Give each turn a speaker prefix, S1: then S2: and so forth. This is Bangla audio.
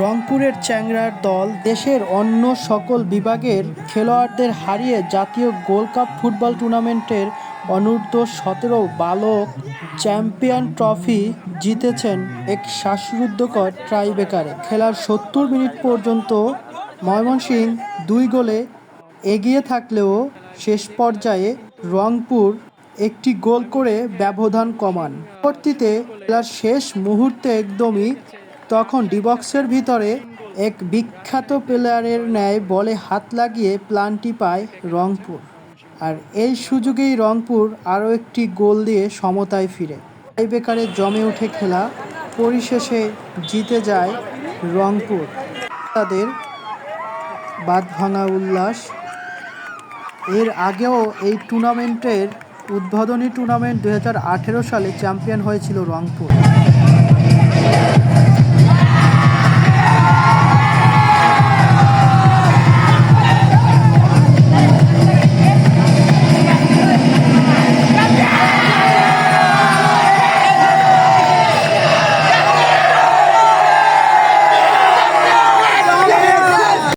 S1: রংপুরের চ্যাংরার দল দেশের অন্য সকল বিভাগের খেলোয়াড়দের হারিয়ে জাতীয় গোল্ড কাপ ফুটবল টুর্নামেন্টের অনূর্ধ্ব সতেরো বালক চ্যাম্পিয়ন ট্রফি জিতেছেন এক শ্বাসরুদ্ধকর ট্রাইবেকারে। খেলার সত্তর মিনিট পর্যন্ত ময়মনসিংহ দুই গোলে এগিয়ে থাকলেও শেষ পর্যায়ে রংপুর একটি গোল করে ব্যবধান কমান। পরবর্তীতে খেলার শেষ মুহূর্তে একদমই তখন ডিবক্সের ভিতরে এক বিখ্যাত প্লেয়ারের ন্যায় বলে হাত লাগিয়ে প্লানটি পায় রংপুর। আর এই সুযোগেই রংপুর আরও একটি গোল দিয়ে সমতায় ফিরে। এই বেকারে জমে উঠে খেলা, পরিশেষে জিতে যায় রংপুর। তাদের বাদ ভাঙা উল্লাস। এর আগেও এই টুর্নামেন্টের উদ্বোধনী টুর্নামেন্ট দু হাজার আঠেরো সালে চ্যাম্পিয়ন হয়েছিল রংপুর।